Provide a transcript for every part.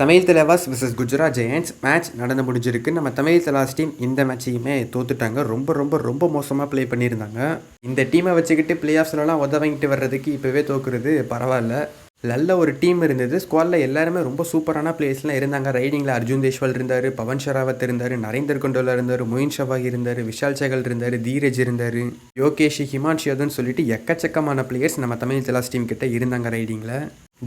Tamil Thalaivas vs Gujarat giants match நடந்து முடிஞ்சிருக்கு. நம்ம தமிழ் தலாஸ் டீம் இந்த மேட்சையுமே தோத்துட்டாங்க. ரொம்ப ரொம்ப ரொம்ப மோசமாக ப்ளே பண்ணியிருந்தாங்க. இந்த டீமை வச்சுக்கிட்டு பிளே ஆஃப்ஸ்லலாம் உதவிங்கிட்டு வர்றதுக்கு இப்போவே தோக்குறது பரவாயில்ல. நல்ல ஒரு டீம் இருந்தது. ஸ்குவாடில் எல்லாருமே ரொம்ப சூப்பரான பிளேயர்ஸ்லாம் இருந்தாங்க. ரைடிங்கில் அர்ஜுன் தேஷ்வால் இருந்தார் பவன் ஷராவத் இருந்தார் நரேந்தர் கொண்டோலா இருந்தார் மொயின் ஷவாக் இருந்தார் விஷால் சகல் இருந்தார் தீரஜ் இருந்தார் யோகேஷ் ஹிமான்ஷி அதுன்னு சொல்லிட்டு எக்கச்சக்கமான பிளேயர்ஸ் நம்ம தமிழ் ஜலாஸ் டீம் கிட்ட இருந்தாங்க ரைடிங்கில்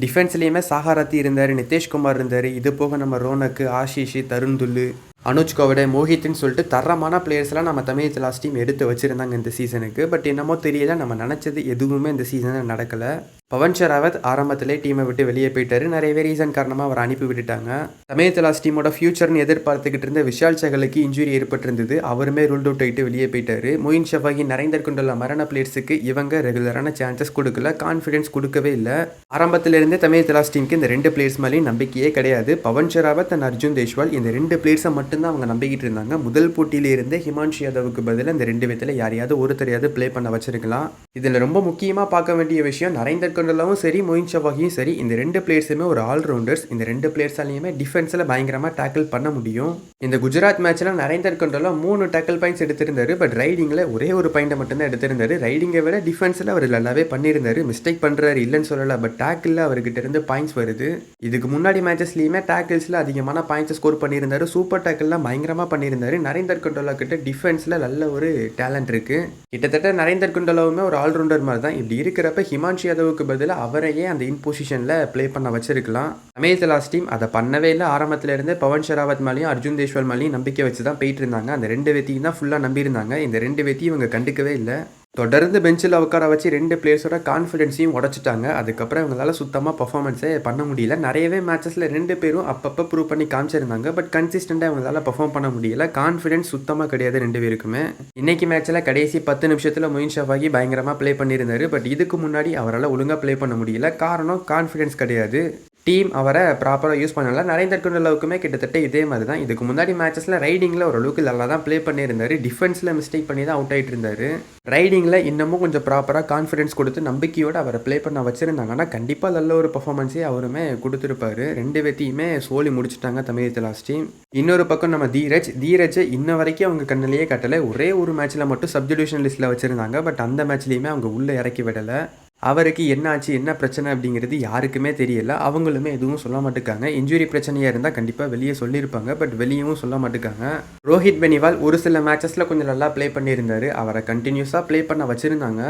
டிஃபென்ஸ்லேயுமே சாகாரத்தி இருந்தார் நிதேஷ்குமார் இருந்தார் இது போக நம்ம ரோனக்கு ஆஷிஷ் தருந்துல்லு அனுஜ் கோவடே மோஹித்னு சொல்லிட்டு தரமான பிளேயர்ஸ்லாம் நம்ம தமிழ் ஜலாஸ் டீம் எடுத்து வச்சுருந்தாங்க இந்த சீசனுக்கு பட் என்னமோ தெரியல நம்ம நினச்சது எதுவுமே இந்த சீசனில் நடக்கலை. பவன் ஷராவத் ஆரம்பத்திலே டீமை விட்டு வெளியே போயிட்டாரு. நிறையவே ரீசன் காரணமாக அவர் அனுப்பி விட்டுட்டாங்க. தமிழ் டீமோட ஃபியூச்சர்னு எதிர்பார்த்துக்கிட்டு இருந்த விஷால் சகலுக்கு இன்ஜுரி ஏற்பட்டிருந்தது. அவருமே ரூல்ட் அவுட் ஆகிட்டு வெளியே போயிட்டாரு. மொயின் ஷஃபாகி நரேந்தர் கொண்டுள்ள மரண பிளேயர்ஸுக்கு இவங்க ரெகுலரான சான்சஸ் கொடுக்கல. கான்ஃபிடன்ஸ் கொடுக்கவே இல்லை. ஆரம்பத்திலிருந்தே தமிழ்தலாஸ் டீமுக்கு இந்த ரெண்டு பிளேயர்ஸ் மேலேயும் நம்பிக்கையே கிடையாது. பவன் ஷராவத் அண்ட் அர்ஜுன் தேஷ்வால் இந்த ரெண்டு பிளேயர்ஸை மட்டும்தான் அவங்க நம்பிக்கிட்டு இருந்தாங்க. முதல் போட்டியிலிருந்தே ஹிமான்ஷு யாதவுக்கு பதிலாக இந்த ரெண்டு விதத்தில் யாரையாவது ஒருத்தரையாவது ப்ளே பண்ண வச்சிருக்கலாம். இதில் ரொம்ப முக்கியமாக பார்க்க வேண்டிய விஷயம் நரேந்தர் கொண்டலாவும் சரி மொயின் ஷவாகியும் சரி இந்த ரெண்டு பிளேயர்ஸுமே ஒரு ஆல்ரவுண்டர்ஸ் இந்த ரெண்டு பிளேயர்ஸாலையுமே டிஃபென்ஸில் பயங்கரமாக டேக்கிள் பண்ண முடியும். இந்த குஜராத் மேட்ச்சில் நரேந்தர் கொண்டலா மூணு டேக்கிள் பாயிண்ட்ஸ் எடுத்திருந்தாரு. பட் ரைடிங்கில் ஒரே ஒரு பாயிண்ட்டை மட்டும்தான் எடுத்திருந்தாரு. ரைடிங்கை விட டிஃபென்ஸில் அவர் நல்லாவே பண்ணியிருந்தாரு. மிஸ்டேக் பண்ணுறாரு இல்லைன்னு சொல்லலை. பட் டேக்கிளில் அவர்கிட்ட இருந்து பாயிண்ட்ஸ் வருது. இதுக்கு முன்னாடி மேட்சஸ்லையுமே டேக்கிள்ஸில் அதிகமான பாயிண்ட்ஸ் ஸ்கோர் பண்ணியிருந்தாரு. சூப்பர் டேக்கிள்லாம் பயங்கரமாக பண்ணியிருந்தாரு. நரேந்தர் கொண்டோலா கிட்ட டிஃபென்ஸில் நல்ல ஒரு டேலண்ட் இருக்குது கிட்டத்தட்ட நரேந்தர் கொண்டோலாவுமே ஒரு ஆல்ரவுண்டர் மாதிரி தான். இப்படி இருக்கிறப்ப ஹிமான்ஷ் யாதவுக்கு பதிலாக அவரையே அந்த இன்பொசிஷனில் ப்ளே பண்ண வச்சிருக்கலாம். அமேஸ் லாஸ்ட் டீம் அதை பண்ணவே இல்லை. ஆரம்பத்துல இருந்தே பவன் ஷெராவத் மேலேயும் அர்ஜுன் தேஷ்வால் மேலேயும் நம்பிக்கை வச்சு தான் போயிட்டு இருந்தாங்க. அந்த ரெண்டு வெத்தியும் தான் ஃபுல்லாக நம்பியிருந்தாங்க. இந்த ரெண்டு வெத்தியும் இவங்க கண்டுக்கவே இல்லை. தொடர்ந்து பெஞ்சில் உட்கார வச்சு ரெண்டு பிளேயர்ஸோட கான்ஃபிடென்ஸையும் உடச்சிட்டாங்க. அதுக்கப்புறம் இவங்களால சுத்தமாக பர்ஃபார்மன்ஸே பண்ண முடியல. நிறையவே மேட்சஸில் ரெண்டு பேரும் அப்பப்போ ப்ரூவ் பண்ணி காமிச்சிருந்தாங்க. பட் கன்சிஸ்டண்ட்டாக இவங்களால பர்ஃபார்ம் பண்ண முடியல. கான்ஃபிடென்ஸ் சுத்தமாக கிடையாது ரெண்டு பேருக்குமே. இன்னைக்கு மேட்ச்சில் கடைசி பத்து நிமிஷத்தில் மொயின் ஷாஃபாகி பயங்கரமாக ப்ளே பண்ணியிருந்தாரு. பட் இதுக்கு முன்னாடி அவரால் ஒழுங்காக ப்ளே பண்ண முடியல. காரணம் கான்ஃபிடென்ஸ் கிடையாது. டீம் அவரை ப்ராப்பராக யூஸ் பண்ணல. நரேந்தர் அளவுக்குமே கிட்டத்தட்ட இதே மாதிரி தான் இதுக்கு முன்னாடி மேட்சஸில் ரைடிங்கில் ஓரளவுக்கு நல்லா தான் ப்ளே பண்ணியிருந்தாரு டிஃபென்ஸில் மிஸ்டேக் பண்ணி தான் அவுட் ஆகிட்டு இருந்தார் ரைடிங்கில் இன்னமும் கொஞ்சம் ப்ராப்பராக கான்ஃபிடன்ஸ் கொடுத்து நம்பிக்கையோடு அவரை ப்ளே பண்ண வச்சுருந்தாங்கன்னா கண்டிப்பாக நல்ல ஒரு பர்ஃபார்மன்ஸே அவருமே கொடுத்துருப்பாரு. ரெண்டு பேத்தையுமே சோலி முடிச்சுட்டாங்க தமிழ் லாஸ்ட் டீம் இன்னொரு பக்கம் நம்ம தீரஜ். தீரஜை இன்ன வரைக்கும் அவங்க கண்ணிலேயே கட்டலை. ஒரே ஒரு மேட்ச்சில் மட்டும் சப்ஜிடியூஷன் லிஸ்ட்டில் வச்சுருந்தாங்க. பட் அந்த மேட்ச்லேயுமே அவங்க உள்ளே இறக்கி விடலை. அவருக்கு என்னாச்சு என்ன பிரச்சனை அப்படிங்கிறது யாருக்குமே தெரியல. அவங்களுமே எதுவும் சொல்ல மாட்டேங்காங்க இன்ஜுரி பிரச்சனையாக இருந்தால் கண்டிப்பாக வெளியே சொல்லியிருப்பாங்க பட் வெளியவும் சொல்ல மாட்டேங்காங்க ரோஹித் பெனிவால் ஒரு சில மேட்சஸில் கொஞ்சம் நல்லா ப்ளே பண்ணியிருந்தாரு. அவரை கண்டினியூஸாக ப்ளே பண்ண வச்சுருந்தாங்க.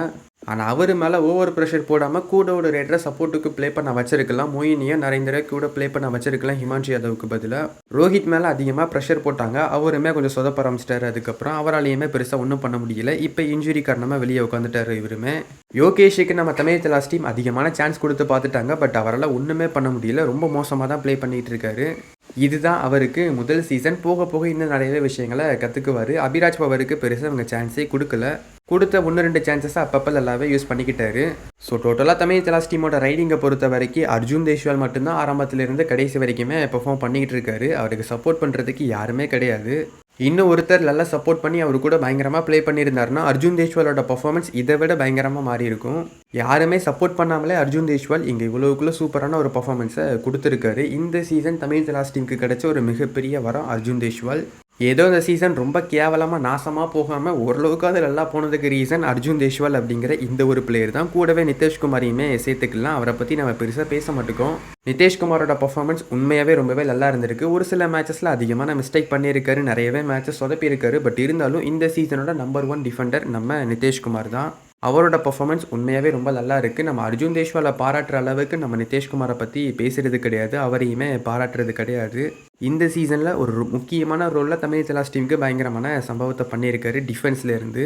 ஆனால் அவர் மேலே ஓவர் ப்ரெஷர் போடாமல் கூட ஒரு ரேட்டரை சப்போர்ட்டுக்கு ப்ளே பண்ண வச்சிருக்கலாம். மோயினியை நரேந்திர கூட ப்ளே பண்ண வச்சிருக்கலாம். ஹிமான்ஷி யாதவுக்கு பதிலாக ரோஹித் மேலே அதிகமாக ப்ரெஷர் போட்டாங்க. அவருமே கொஞ்சம் சொதப்ப ஆரம்பிச்சிட்டாரு. அதுக்கப்புறம் அவராலையுமே பெருசாக ஒன்றும் பண்ண முடியல. இப்போ இன்ஜுரி காரணமாக வெளியே உட்காந்துட்டாரு இவருமே. யோகேஷுக்கு நம்ம தமிழ் லாஸ்ட் டீம் அதிகமான சான்ஸ் கொடுத்து பார்த்துட்டாங்க. பட் அவரால் ஒன்றுமே பண்ண முடியல. ரொம்ப மோசமாக தான் ப்ளே பண்ணிகிட்டு இருக்காரு. இதுதான் அவருக்கு முதல் சீசன் போக போக இன்னும் நிறையவே விஷயங்களை கற்றுக்குவார் அபிராஜ் பவருக்கு பெருசாக அவங்க சான்ஸே கொடுக்கல. கொடுத்த ஒன்று ரெண்டு சான்சஸை அப்பப்போ நல்லாவே யூஸ் பண்ணிக்கிட்டாரு. ஸோ டோட்டலாக தமிழ் தலாஸ் டீமோட ரைடிங்கை பொறுத்த வரைக்கும் அர்ஜுன் தேஷ்வால் மட்டும்தான் ஆரம்பத்திலிருந்து கடைசி வரைக்குமே பெர்ஃபார்ம் பண்ணிக்கிட்டு இருக்காரு. அவருக்கு சப்போர்ட் பண்ணுறதுக்கு யாருமே கிடையாது. இன்னும் ஒருத்தர் நல்லா சப்போர்ட் பண்ணி அவர் கூட பயங்கரமாக ப்ளே பண்ணியிருந்தாருன்னா அர்ஜுன் தேஷ்வாலோட பர்ஃபார்மன்ஸ் இதை விட பயங்கரமாக மாறி இருக்கும் யாருமே சப்போர்ட் பண்ணாமலே அர்ஜுன் தேஷ்வால் இங்கே இவ்வளோக்குள்ள சூப்பரான ஒரு பர்ஃபார்மன்ஸை கொடுத்துருக்காரு. இந்த சீசன் தமிழ் தலாஸ் டீமுக்கு கிடைச்ச ஒரு மிகப்பெரிய வரம் அர்ஜுன் தேஷ்வால். ஏதோ இந்த சீசன் ரொம்ப கேவலமாக நாசமாக போகாமல் ஓரளவுக்கு அது நல்லா போனதுக்கு ரீசன் அர்ஜுன் தேஷ்வால் அப்படிங்கிற இந்த ஒரு பிளேயர் தான். கூடவே நிதிஷ்குமாரையுமே சேர்த்துக்கலாம். அவரை பற்றி நம்ம பெருசாக பேச மாட்டோம். நிதிஷ்குமாரோட பர்ஃபார்மன்ஸ் உண்மையாகவே ரொம்பவே நல்லா இருந்திருக்கு. ஒரு சில மேட்சஸில் அதிகமான மிஸ்டேக் பண்ணியிருக்காரு. நிறையவே மேட்சஸ் சொதப்பியிருக்காரு. பட் இருந்தாலும் இந்த சீசனோட நம்பர் ஒன் டிஃபெண்டர் நம்ம நிதிஷ்குமார் தான். அவரோட பர்ஃபார்மன்ஸ் உண்மையாகவே ரொம்ப நல்லா இருக்குது நம்ம அர்ஜுன் தேஷ்வாலை பாராட்டுற அளவுக்கு நம்ம நிதிஷ்குமாரை பற்றி பேசுகிறது கிடையாது. அவரையுமே பாராட்டுறது கிடையாது. இந்த சீசனில் ஒரு முக்கியமான ரோலில் தமிழ் தலாஸ் டீமுக்கு பயங்கரமான சம்பவத்தை பண்ணியிருக்காரு டிஃபென்ஸ்லேருந்து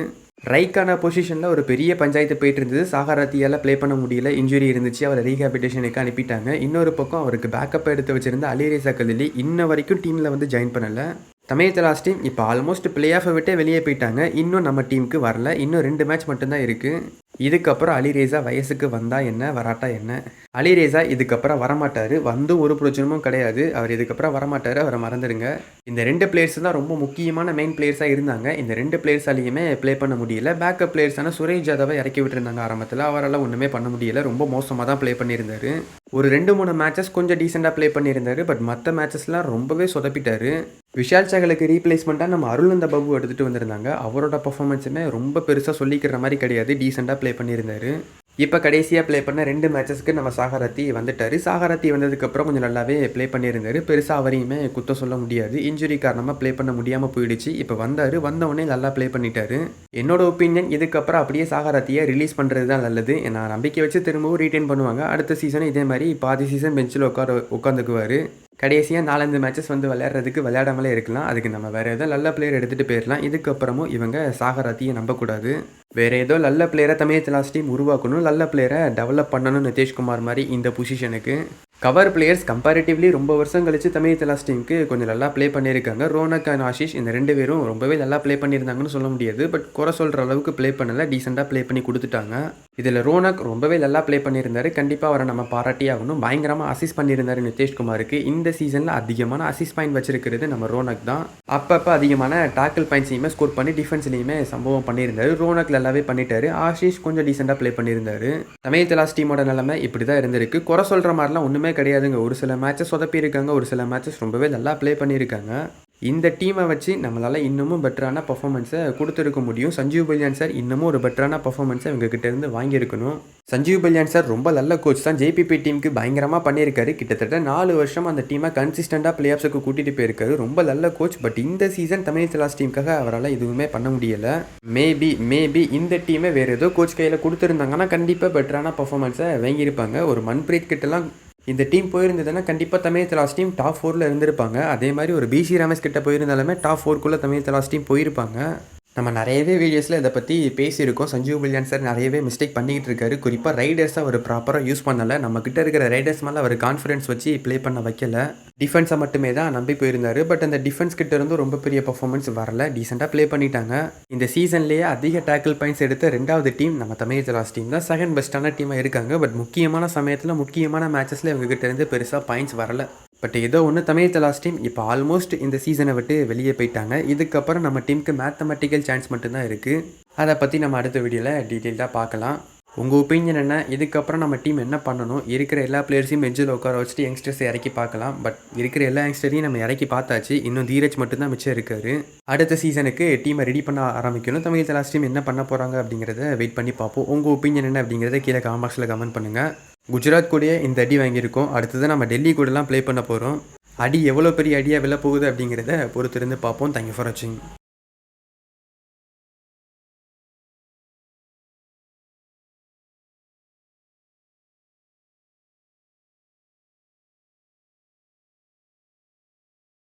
ரைக்கான பொசிஷனில் ஒரு பெரிய பஞ்சாயத்து போயிட்டு இருந்தது. சாகராத்தியால் ப்ளே பண்ண முடியல. இன்ஜுரி இருந்துச்சு. அவரை ரீஹாபிட்டேஷனுக்கு அனுப்பிட்டாங்க. இன்னொரு பக்கம் அவருக்கு பேக்கப் எடுத்து வச்சிருந்த அலிரேசா கதிலி இன்ன வரைக்கும் டீமில் வந்து ஜாயின் பண்ணலை. தமிழ் தலாஸ் டீம் இப்போ ஆல்மோஸ்ட் பிளே ஆஃபை விட்டே வெளியே போயிட்டாங்க. இன்னும் நம்ம டீமுக்கு வரல. இன்னும் ரெண்டு மேட்ச் மட்டும்தான் இருக்குது இதுக்கப்புறம் அலிரேசா வயசுக்கு வந்தால் என்ன? வராட்டா என்ன? அலிரேசா இதுக்கப்புறம் வரமாட்டார். வந்து ஒரு பிரயோஜனமும் கிடையாது. அவர் இதுக்கப்புறம் வரமாட்டார். அவரை மறந்துடுங்க. இந்த ரெண்டு பிளேயர்ஸ் தான் ரொம்ப முக்கியமான மெயின் பிளேயர்ஸாக இருந்தாங்க. இந்த ரெண்டு பிளேயர்ஸாலையுமே ப்ளே பண்ண முடியல. பேக்கப் பிளேயர்ஸான சுரேஷ் ஜாதவை இறக்கி விட்டுருந்தாங்க ஆரம்பத்தில். அவரால் ஒன்றுமே பண்ண முடியல. ரொம்ப மோசமாக தான் ப்ளே பண்ணியிருந்தாரு. ஒரு ரெண்டு மூணு மேட்சஸ் கொஞ்சம் டீசெண்டாக ப்ளே பண்ணியிருந்தாரு. பட் மற்ற மேட்சஸ்லாம் ரொம்பவே சொதப்பிட்டார். விஷால் சகலுக்கு ரீப்ளேஸ்மெண்ட்டாக நம்ம அருள்நந்த பாபு எடுத்துகிட்டு வந்திருந்தாங்க. அவரோட பர்ஃபார்மன்ஸுமே ரொம்ப பெருசாக சொல்லிக்கிற மாதிரி கிடையாது. டீசெண்டாக ப்ளே பண்ணியிருந்தாரு. இப்போ கடைசியாக ப்ளே பண்ண ரெண்டு மேட்சஸ்க்கு நம்ம சாகரத்தி வந்துட்டார். சாகரத்தி வந்ததுக்கப்புறம் கொஞ்சம் நல்லாவே ப்ளே பண்ணியிருந்தாரு. பெருசாக அவரையுமே குத்த சொல்ல முடியாது. இன்ஜுரி காரணமாக ப்ளே பண்ண முடியாமல் போயிடுச்சு. இப்போ வந்தார். வந்தவொடனே நல்லா ப்ளே பண்ணிட்டாரு. என்னோட ஒப்பீனியன் இதுக்கப்புறம் அப்படியே சாகரத்தியை ரிலீஸ் பண்ணுறது தான் நல்லது. நான் நம்பிக்கை வச்சு திரும்பவும் ரீட்டைன் பண்ணுவாங்க. அடுத்த சீசன் இதே மாதிரி பாதி சீசன் பெஞ்சில் உட்கார உட்காந்துக்குவார். கடைசியாக நாலஞ்சு மேட்சஸ் வந்து விளையாடுறதுக்கு விளையாடாமலே இருக்கலாம். அதுக்கு நம்ம வேறு ஏதோ நல்ல பிளேயர் எடுத்துகிட்டு போயிடலாம் இதுக்கப்புறமும் இவங்க சாகராத்தியை நம்பக்கூடாது. வேறு ஏதோ நல்ல பிளேயரை தமிழ் தலாஸ் டீம் உருவாக்கணும். நல்ல பிளேயரை டெவலப் பண்ணணும் நிதிஷ்குமார் மாதிரி இந்த பொசிஷனுக்கு கவர் பிளேயர்ஸ் கம்பேரிட்டிவ்லி ரொம்ப வருஷம் கழிச்சு தமிழ் தலாஸ் டீமுக்கு கொஞ்சம் நல்லா ப்ளே பண்ணியிருக்காங்க. ரோனக் அண்ட் ஆஷிஷ் இந்த ரெண்டு பேரும் ரொம்பவே நல்லா ப்ளே பண்ணியிருந்தாங்கன்னு சொல்ல முடியாது. பட் குறை சொல்கிற அளவுக்கு ப்ளே பண்ணலை. டீசெண்டாக ப்ளே பண்ணி கொடுத்துட்டாங்க. இதில் ரோனக் ரொம்பவே நல்லா ப்ளே பண்ணியிருந்தார். கண்டிப்பாக அவரை நம்ம பாராட்டி ஆகணும். பயங்கரமாக அசிஸ் பண்ணியிருந்தார் நிதேஷ்குமாருக்கு. இந்த சீசனில் அதிகமான அசிஸ் பாயிண்ட் வச்சிருக்கிறது நம்ம ரோனக் தான். அப்பப்போ அதிகமான டாக்கிள் பாயிண்ட்ஸையுமே ஸ்கோர் பண்ணி டிஃபென்ஸ்லையுமே சம்பவம் பண்ணியிருந்தாரு. ரோனக் நல்லாவே பண்ணிட்டாரு. ஆஷிஷ் கொஞ்சம் டீசெண்டாக ப்ளே பண்ணியிருந்தாரு. தமிழ் தலாஸ் டீமோட நிலைமை இப்படி தான் இருந்திருக்கு. குறை சொல்கிற மாதிரிலாம் ஒன்றுமே கிடையாதுங்க. ஒரு சில மேட்சஸ் சொதப்பியிருக்காங்க ஒரு சில மேட்சஸ் ரொம்பவே நல்லா ப்ளே பண்ணியிருக்காங்க. இந்த டீமை வச்சு நம்மளால் இன்னமும் பெட்டரான பர்ஃபார்மன்ஸை கொடுத்துருக்க முடியும். சஞ்சீவ் பல்யான் சார் இன்னமும் ஒரு பெட்டரான பர்ஃபார்மன்ஸை இவங்க இருந்து வாங்கியிருக்கணும். சஞ்சீவ் பல்யான் சார் ரொம்ப நல்ல கோச் தான். ஜேபிபி டீமுக்கு பயங்கரமாக பண்ணியிருக்காரு. கிட்டத்தட்ட நாலு வருஷம் அந்த டீமை கன்சிஸ்டண்டாக பிளே ஆஃப்ஸுக்கு கூட்டிகிட்டு போயிருக்காரு. ரொம்ப நல்ல கோச் பட் இந்த சீசன் தமிழ் செலாஸ் டீமுக்காக அவரால் எதுவுமே பண்ண முடியலை. மேபி மேபி இந்த டீமை வேறு ஏதோ கோச் கையில் கொடுத்துருந்தாங்கன்னா கண்டிப்பாக பெட்டரான பர்ஃபார்மன்ஸை வாங்கியிருப்பாங்க. ஒரு மன்பிரீத் கிட்டலாம் இந்த டீம் போயிருந்ததுன்னா கண்டிப்பாக தமிழ் தலாஸ் டீம் டாப் ஃபோரில் இருந்திருப்பாங்க. அதே மாதிரி ஒரு பிசி ரமேஷ் கிட்ட போயிருந்தாலுமே டாப் ஃபோர்க்குள்ளே தமிழ் தலாஸ் டீம் போயிருப்பாங்க. நம்ம நிறையவே வீடியோஸில் இதை பற்றி பேசியிருக்கோம். சஞ்சீவ் பில்லியன் சார் நிறையவே மிஸ்டேக் பண்ணிக்கிட்டு இருக்காரு. குறிப்பாக ரைடர்ஸை அவர் ப்ராப்பராக யூஸ் பண்ணலை. நம்ம கிட்ட இருக்கிற ரைடர்ஸ் மேலே அவர் கான்ஃபிடன்ஸ் வச்சு ப்ளே பண்ண வைக்கல. டிஃபென்ஸை மட்டுமே தான் நம்பி போயிருந்தார். பட் அந்த டிஃபென்ஸ் கிட்ட இருந்தும் ரொம்ப பெரிய பர்ஃபார்மன்ஸ் வரல. டீசெண்டாக ப்ளே பண்ணிட்டாங்க. இந்த சீசன்லேயே அதிக டேக்கிள் பாயிண்ட்ஸ் எடுத்த ரெண்டாவது டீம் நம்ம தமிழ் ஜலாஸ் டீம் தான். செகண்ட் பெஸ்ட்டான டீமாக இருக்காங்க. பட் முக்கியமான சமயத்தில் முக்கியமான மேட்சஸில் இவங்க கிட்டேருந்து பெருசாக பாயிண்ட்ஸ் வரல. பட் ஏதோ ஒன்று தமிழ் தலாஸ் டீம் இப்போ ஆல்மோஸ்ட் இந்த சீசனை விட்டு வெளியே போயிட்டாங்க. இதுக்கப்புறம் நம்ம டீமுக்கு மேத்தமெட்டிக்கல் சான்ஸ் மட்டும்தான் இருக்குது அதை பற்றி நம்ம அடுத்த வீடியோவில் டீட்டெயில்டாக பார்க்கலாம். உங்கள் ஒப்பீனியன் என்ன? இதுக்கப்புறம் நம்ம டீம் என்ன பண்ணணும்? இருக்கிற எல்லா பிளேயர்ஸையும் பெஞ்சில் உட்கார வச்சுட்டு யங்ஸ்டர்ஸ் இறக்கி பார்க்கலாம். பட் இருக்கிற எல்லா யங்ஸ்டரையும் நம்ம இறக்கி பார்த்தாச்சு. இன்னும் தீரஜ் மட்டும்தான் மிச்சம் இருக்காரு. அடுத்த சீசனுக்கு டீமை ரெடி பண்ண ஆரம்பிக்கணும். தமிழ் தலாஸ் டீம் என்ன பண்ண போகிறாங்க அப்படிங்கிறத வெயிட் பண்ணி பார்ப்போம். உங்கள் ஒப்பீனியன் என்ன அப்படிங்கிறத கீழே காமெண்ட் பாக்ஸில் கமெண்ட் பண்ணுங்கள் குஜராத் கூடயே இந்த அடி வாங்கியிருக்கோம். அடுத்தது நம்ம டெல்லி கூடலாம் ப்ளே பண்ண போகிறோம் அடி எவ்வளோ பெரிய அடியாக விழ போகுது அப்படிங்கிறத பொறுத்திருந்து பார்ப்போம். தேங்க்யூ ஃபார் வாட்சிங்